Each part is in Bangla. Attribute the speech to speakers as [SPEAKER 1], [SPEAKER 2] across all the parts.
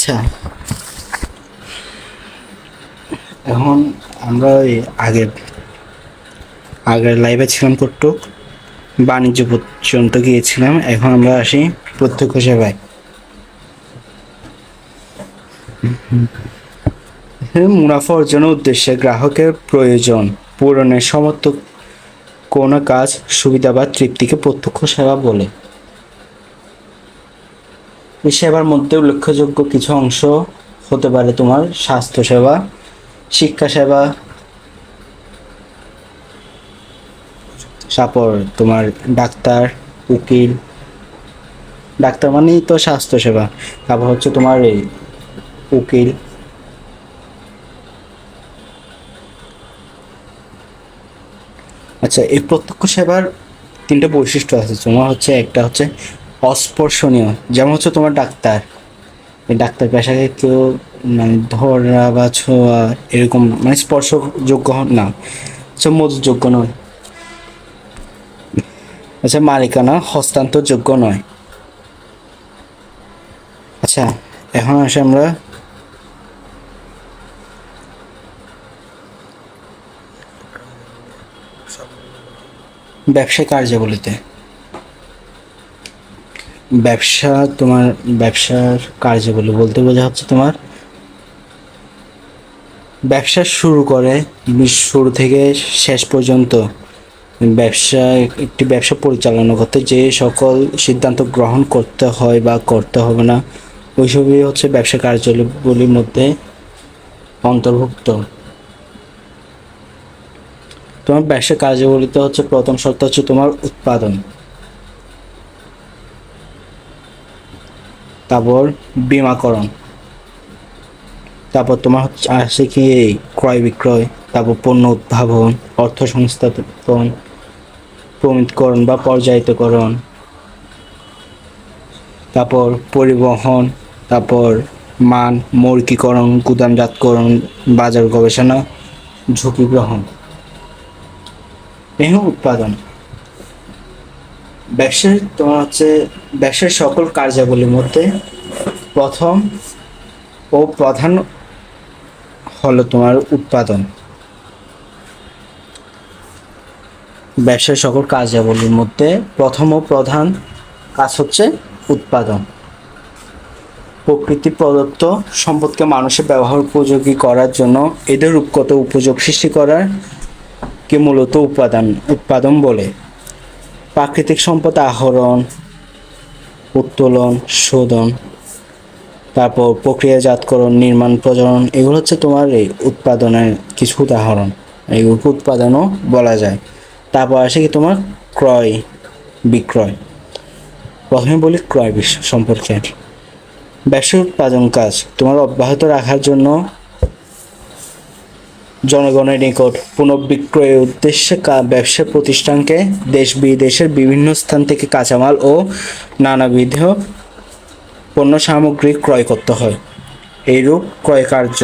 [SPEAKER 1] আচ্ছা। এখন আমরা ওই আগের আগের লাইভে ছিলাম কটুক বাণিজ্য পর্যন্ত গিয়েছিলাম, এখন আমরা আসি প্রত্যক্ষ সেবায়। মুনাফা অর্জনের উদ্দেশ্যে গ্রাহকের প্রয়োজন পূরণের সমর্থক কোনো কাজ, সুবিধা বা তৃপ্তিকে প্রত্যক্ষ সেবা বলে। এই সেবার মধ্যে উল্লেখযোগ্য কিছু অংশ হতে পারে তোমার স্বাস্থ্য সেবা শিক্ষা সেবা তারপর তোমার ডাক্তার, উকিল। ডাক্তার মানেই তো স্বাস্থ্য সেবা তারপর হচ্ছে তোমার এই উকিল। আচ্ছা এই প্রত্যক্ষ সেবার তিনটা বৈশিষ্ট্য আছে। তোমার হচ্ছে একটা হচ্ছে অস্পর্শনীয়। যেমন হচ্ছে তোমার ডাক্তার। ডাক্তার পেশাকে কেউ মানে ধরা বা ছোঁয়া এরকম মানে স্পর্শযোগ্য না। আচ্ছা মজযোগ্য নয়। আচ্ছা মালিকানা হস্তান্তরযোগ্য নয়। আচ্ছা এখন আসে আমরা। ব্যবসা কার্যাবলীতে। ব্যবসা, তোমার ব্যবসার কার্যাবলী বলতে বোঝা হচ্ছে তোমার। ব্যবসা শুরু করে শুরু থেকে শেষ পর্যন্ত ব্যবসা, একটি ব্যবসা পরিচালনা করতে যে সকল সিদ্ধান্ত গ্রহণ করতে হয় বা করতে হবে না, ওইসবই হচ্ছে ব্যবসা কার্যাবলীর মধ্যে অন্তর্ভুক্ত। তোমার ব্যবসা কার্যাবলীতে হচ্ছে প্রথম শর্ত হচ্ছে তোমার উৎপাদন। তারপর বিমাকরণ। তারপর তোমার হচ্ছে আসে কি ক্রয় বিক্রয়, তারপর পণ্য উদ্ভাবন, অর্থ সংস্থাপন, প্রমিতকরণ বা পর্যায়িতকরণ, তারপর পরিবহন, তারপর মান, মৌলিকীকরণ, গুদামজাতকরণ, বাজার গবেষণা, ঝুঁকি গ্রহণ। উৎপাদন। ব্যবসার তোমার হচ্ছে ব্যবসার সকল কার্যাবলীর মধ্যে প্রথম ও প্রধান হলো তোমার উৎপাদন। ব্যবসার সকল কার্যাবলীর মধ্যে প্রথম ও প্রধান কাজ হচ্ছে উৎপাদন। প্রকৃতি প্রদত্ত সম্পদকে মানুষের ব্যবহার উপযোগী করার জন্য এদের রূপগত উপযোগ সৃষ্টি করার কে মূলত উপাদান, উৎপাদন বলে। প্রাকৃতিক সম্পদ আহরণ, উত্তোলন, শোধন, তারপর প্রক্রিয়াজাতকরণ, নির্মাণ, প্রজনন, এগুলো হচ্ছে তোমার এই উৎপাদনের কিছু উদাহরণ। এইগুলোকে উৎপাদনও বলা যায়। তারপর আসে কি তোমার ক্রয়, বিক্রয়। প্রথমে বলি ক্রয় সম্পর্কে। ব্যবসা উৎপাদন কাজ, তোমার অব্যাহত রাখার জন্য জনগণের নিকট পুনঃবিক্রয়ের উদ্দেশ্যে ব্যবসা প্রতিষ্ঠানকে দেশ বিদেশের বিভিন্ন স্থান থেকে কাঁচামাল ও নানাবিধ পণ্য সামগ্রী ক্রয় করতে হয়। এইরূপ ক্রয় কার্য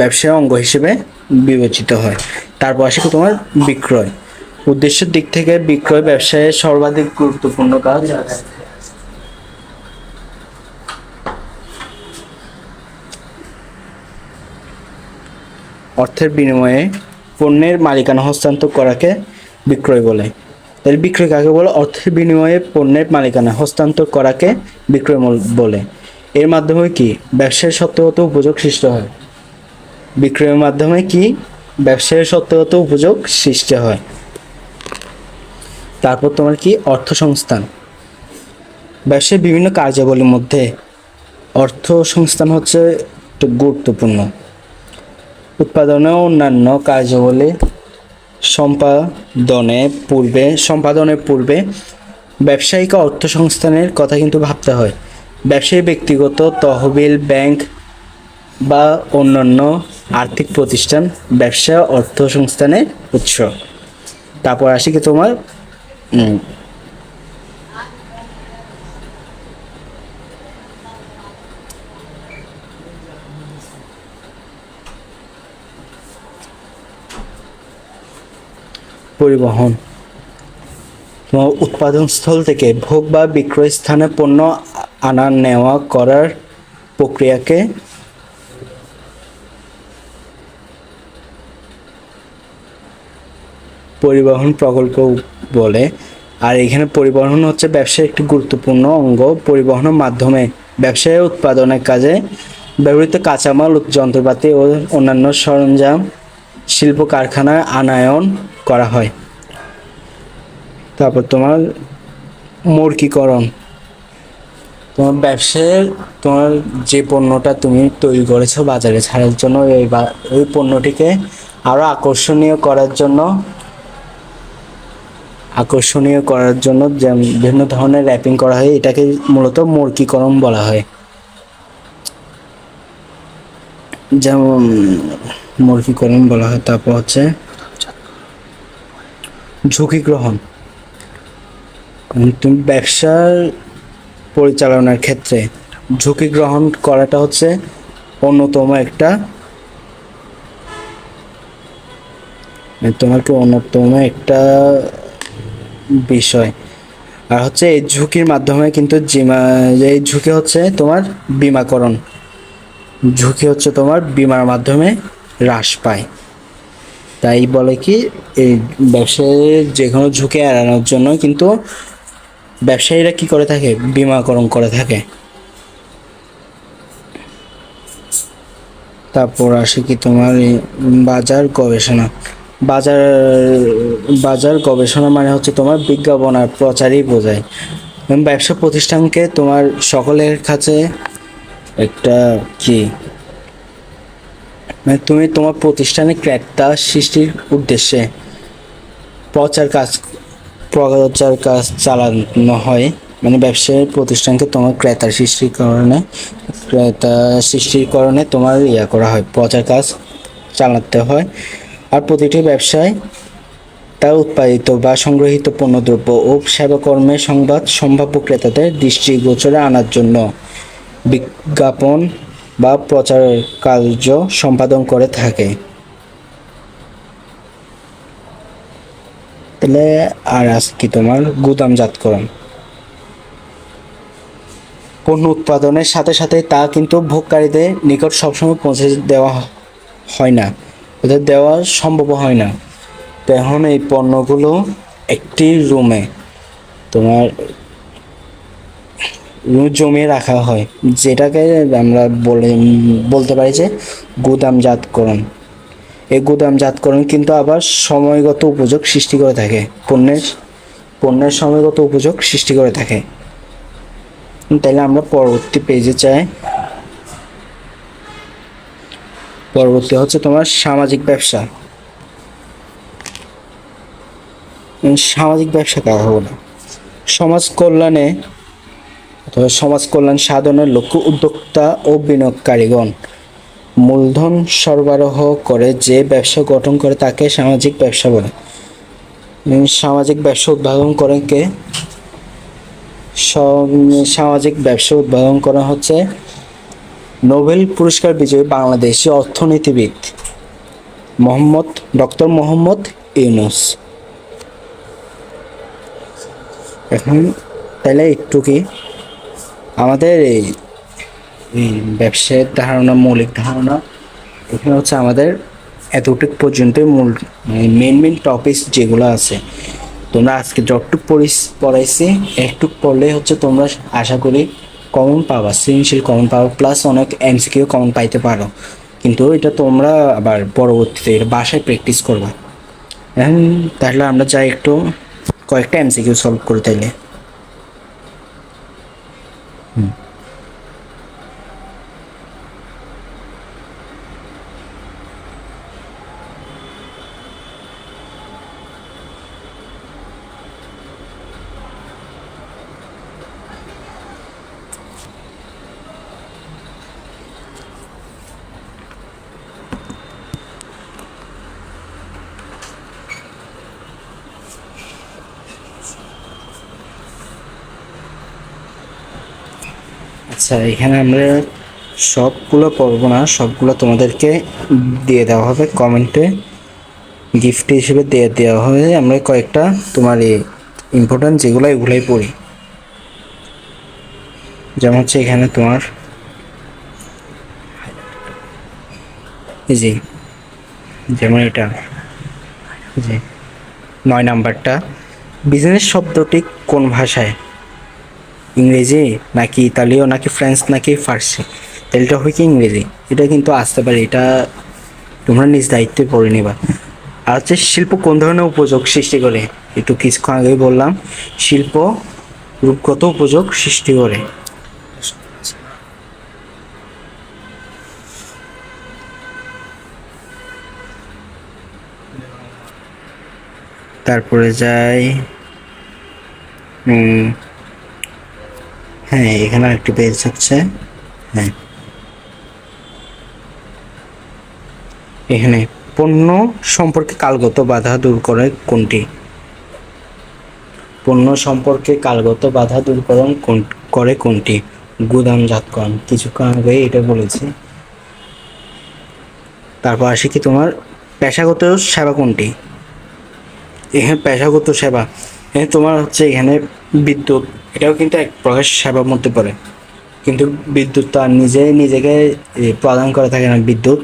[SPEAKER 1] ব্যবসায় অঙ্গ হিসেবে বিবেচিত হয়। তারপর আসে তোমার বিক্রয়। উদ্দেশ্যের দিক থেকে বিক্রয় ব্যবসায় সর্বাধিক গুরুত্বপূর্ণ কাজ অর্থের বিনিময়ে পণ্যের মালিকানা হস্তান্তর করাকে বিক্রয় বলে। তাহলে বিক্রয় কাকে বলে? অর্থের বিনিময়ে পণ্যের মালিকানা হস্তান্তর করাকে বিক্রয় বলে। এর মাধ্যমে কি ব্যবসায়ের সত্যগত উপযোগ সৃষ্টি হয়? বিক্রয়ের মাধ্যমে কি ব্যবসায়ের সত্যগত উপযোগ সৃষ্টি হয়? তারপর তোমার কি অর্থ সংস্থান ব্যবসায় বিভিন্ন কার্যাবলীর মধ্যে অর্থ সংস্থান হচ্ছে গুরুত্বপূর্ণ। উৎপাদনে অন্যান্য কার্যাবলী সম্পাদনে পূর্বে সম্পাদনের পূর্বে ব্যবসায়িক অর্থ সংস্থানের কথা কিন্তু ভাবতে হয়। ব্যবসায়ী ব্যক্তিগত তহবিল, ব্যাংক বা অন্যান্য আর্থিক প্রতিষ্ঠান ব্যবসা অর্থ সংস্থানের উৎস। তারপর আসি কি তোমার পরিবহন। তোমার উৎপাদন স্থল থেকে ভোগ বা বিক্রয় স্থানে পণ্য আনা নেওয়া করার প্রক্রিয়াকে পরিবহন প্রকল্প বলে। আর এখানে পরিবহন হচ্ছে ব্যবসার একটি গুরুত্বপূর্ণ অঙ্গ। পরিবহনের মাধ্যমে ব্যবসায় উৎপাদনের কাজে ব্যবহৃত কাঁচামাল, যন্ত্রপাতি ও অন্যান্য সরঞ্জাম, শিল্প কারখানায় আনায়ন করা হয়। তারপর তোমার মুরগিকরণ। তোমার ব্যবসায় তোমার যে পণ্যটা তুমি তৈরি করেছ বাজারে ছাড়ার জন্য, এই বা- ওই পণ্যটিকে আরও আকর্ষণীয় করার জন্য, আকর্ষণীয় করার জন্য বিভিন্ন ধরনের র্যাপিং করা হয়, এটাকে মূলত মুরগিকরণ বলা হয়। যেমন মুরগিকরণ বলা হয়, তারপর হচ্ছে ঝুঁকি গ্রহণ। তুমি ব্যবসার পরিচালনার ক্ষেত্রে ঝুঁকি গ্রহণ করাটা হচ্ছে অন্যতম একটা তোমাকে অন্যতম একটা বিষয়। আর হচ্ছে এই ঝুঁকির মাধ্যমে কিন্তু জিমা এই ঝুঁকি হচ্ছে তোমার বিমাকরণ। ঝুঁকি হচ্ছে তোমার বিমার মাধ্যমে হ্রাস পায়। তাই বলে কি, এই ব্যবসায় যে কোনো ঝুঁকি এড়ানোর জন্য কিন্তু ব্যবসায়ীরা কি করে থাকে? বিমাকরণ করে থাকে। তারপর আসে কি তোমার বাজার গবেষণা। বাজার বাজার গবেষণা মানে হচ্ছে তোমার বিজ্ঞাপন আর প্রচারই বোঝায়। ব্যবসা প্রতিষ্ঠানকে তোমার সকলের কাছে একটা কি মানে তুমি তোমার প্রতিষ্ঠানে ক্রেতা সৃষ্টির উদ্দেশ্যে প্রচার কাজ প্রচার কাজ চালানো হয়। মানে ব্যবসায়ী প্রতিষ্ঠানকে তোমার ক্রেতার সৃষ্টির কারণে ক্রেতা সৃষ্টির কারণে তোমার ইয়া করা হয়, প্রচার কাজ চালাতে হয়। আর প্রতিটি ব্যবসায় তার উৎপাদিত বা সংগ্রহিত পণ্যদ্রব্য ও সেবাকর্মের সংবাদ সম্ভাব্য ক্রেতাদের দৃষ্টিগোচরে আনার জন্য বিজ্ঞাপন বা প্রচারের কার্য সম্পাদন করে থাকে। তাহলে আর আজ কি তোমার গুদামজাতকরণ পণ্য উৎপাদনের সাথে সাথে তা কিন্তু ভোগকারীদের নিকট সবসময় পৌঁছে দেওয়া হয় না। ওদের দেওয়া সম্ভব হয় না। তখন এই পণ্যগুলো একটি রুমে তোমার জমিয়ে রাখা হয়, যেটাকে আমরা বলে, বলতে পারি যে গুদামজাতকরণ। এই গুদামজাতকরণ কিন্তু আবার সময়গত উপযোগ সৃষ্টি করে থাকে, পণ্যের পণ্যের সময়গত উপযোগ সৃষ্টি করে থাকে। তাহলে আমরা পরবর্তী পেজে চাই পরবর্তী হচ্ছে তোমার সামাজিক ব্যবসা। সামাজিক ব্যবসা কাকে বলে সমাজ কল্যাণে অথবা সমাজ কল্যাণ সাধনের লক্ষ্য উদ্যোক্তা ও বিনিয়োগকারীগণ। মূলধন সরবরাহ করে যে ব্যবসা গঠন করে তাকে সামাজিক ব্যবসা বলে। সামাজিক ব্যবসা উদ্ভাবন করেন কে? সামাজিক ব্যবসা উদ্ভাবন করা হচ্ছে নোবেল পুরস্কার বিজয়ী বাংলাদেশি অর্থনীতিবিদ মোহাম্মদ, ডক্টর মোহাম্মদ ইউনুস। এখন তাহলে একটু কি আমাদের এই ব্যবসায়ের ধারণা, মৌলিক ধারণা, এখানে হচ্ছে আমাদের এতটুক পর্যন্ত মূল মেন মেন টপিক যেগুলো আছে। তোমরা আজকে যতটুক পড়িস, পড়াইছি, একটুক পড়লে হচ্ছে তোমরা আশা করি কমন পাবা। সৃজনশীল কমন পাবা প্লাস অনেক এমসিকিউ কমন পাইতে পারো। কিন্তু এটা তোমরা আবার পরবর্তীতে এটা বাসায় প্র্যাকটিস করবা। তাহলে আমরা যাই একটু কয়েকটা এমসিকিউ সলভ করে তাইলে। 嗯。আচ্ছা এখানে আমরা সবগুলো পড়ব না, সবগুলো তোমাদেরকে দিয়ে দেওয়া হবে কমেন্টে গিফট হিসেবে দিয়ে দেওয়া হবে। আমরা কয়েকটা তোমার এই ইম্পর্টেন্ট যেগুলো এগুলোই পড়ি। যেমন হচ্ছে এখানে তোমার যে, যেমন এটা জি নয় নাম্বারটা। বিজনেস শব্দটি কোন ভাষায়? ইংরেজি নাকি ইতালীয় নাকি ফ্রেঞ্চ নাকি ফার্সি? তাহলে এটা হয় কি ইংরেজি? এটা কিন্তু আসতে পারে, এটা তোমরা নিজ দায়িত্বে পড়ে নিবা। আর হচ্ছে শিল্প কোন ধরনের উপযোগ সৃষ্টি করে? একটু কিছুক্ষণ আগেই বললাম, শিল্প রূপগত উপযোগ সৃষ্টি করে। তারপরে যাই হ্যাঁ এখানে একটি পেজ হচ্ছে হ্যাঁ। এখানে পণ্য সম্পর্কে কালগত বাধা দূর করে কোনটি? পণ্য সম্পর্কে কালগত বাধা দূরকরণ করে কোনটি? গুদামজাতকরণ কিছুক্ষণ আগে এটা বলেছি। তারপর আসি কি তোমার? পেশাগত সেবা কোনটি? এখানে পেশাগত সেবা। তোমার হচ্ছে এখানে বিদ্যুৎ, এটাও কিন্তু এক প্রকার সেবার মধ্যে পড়ে। কিন্তু বিদ্যুৎ তো আর নিজে, নিজেকে প্রদান করে থাকে না বিদ্যুৎ।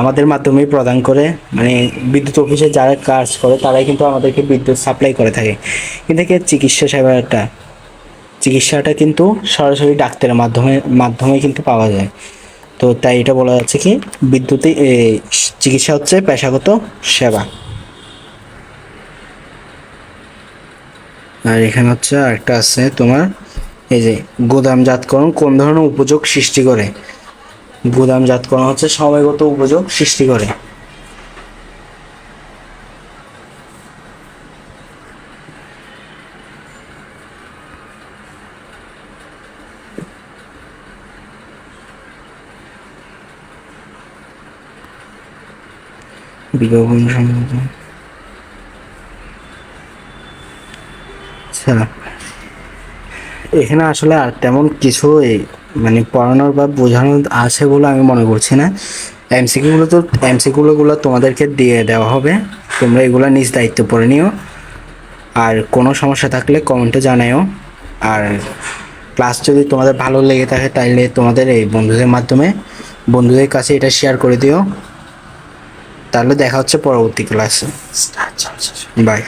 [SPEAKER 1] আমাদের মাধ্যমেই প্রদান করে মানে বিদ্যুৎ অফিসে যারা কাজ করে, তারাই কিন্তু আমাদেরকে বিদ্যুৎ সাপ্লাই করে থাকে। কিন্তু কি চিকিৎসা সেবাটা, চিকিৎসাটা কিন্তু সরাসরি ডাক্তারের মাধ্যমে মাধ্যমে কিন্তু পাওয়া যায়। তো তাই এটা বলা যাচ্ছে কি বিদ্যুৎ চিকিৎসা হচ্ছে পেশাগত সেবা। আর এখানে হচ্ছে আরেকটা আছে তোমার, এই যে গুদামজাতকরণ কোন ধরনের উপযোগ সৃষ্টি করে? গুদামজাতকরণ হচ্ছে সময়গত উপযোগ সৃষ্টি করে। বিজ্ঞাপন সম্বন্ধ আচ্ছা এখানে আসলে আর তেমন কিছু মানে পড়ানোর বা বোঝানোর আছে বলে আমি মনে করছি না। এমসিকিউগুলো তো এমসিকিউগুলো তোমাদেরকে দিয়ে দেওয়া হবে। তোমরা এগুলো নিজ দায়িত্ব পড়ে নিও। আর কোনো সমস্যা থাকলে কমেন্টে জানাও আর ক্লাস যদি তোমাদের ভালো লেগে থাকে তাইলে তোমাদের এই বন্ধুদের মাধ্যমে বন্ধুদের কাছে এটা শেয়ার করে দিও। তাহলে দেখা হচ্ছে পরবর্তী ক্লাসে আচ্ছা আচ্ছা বাই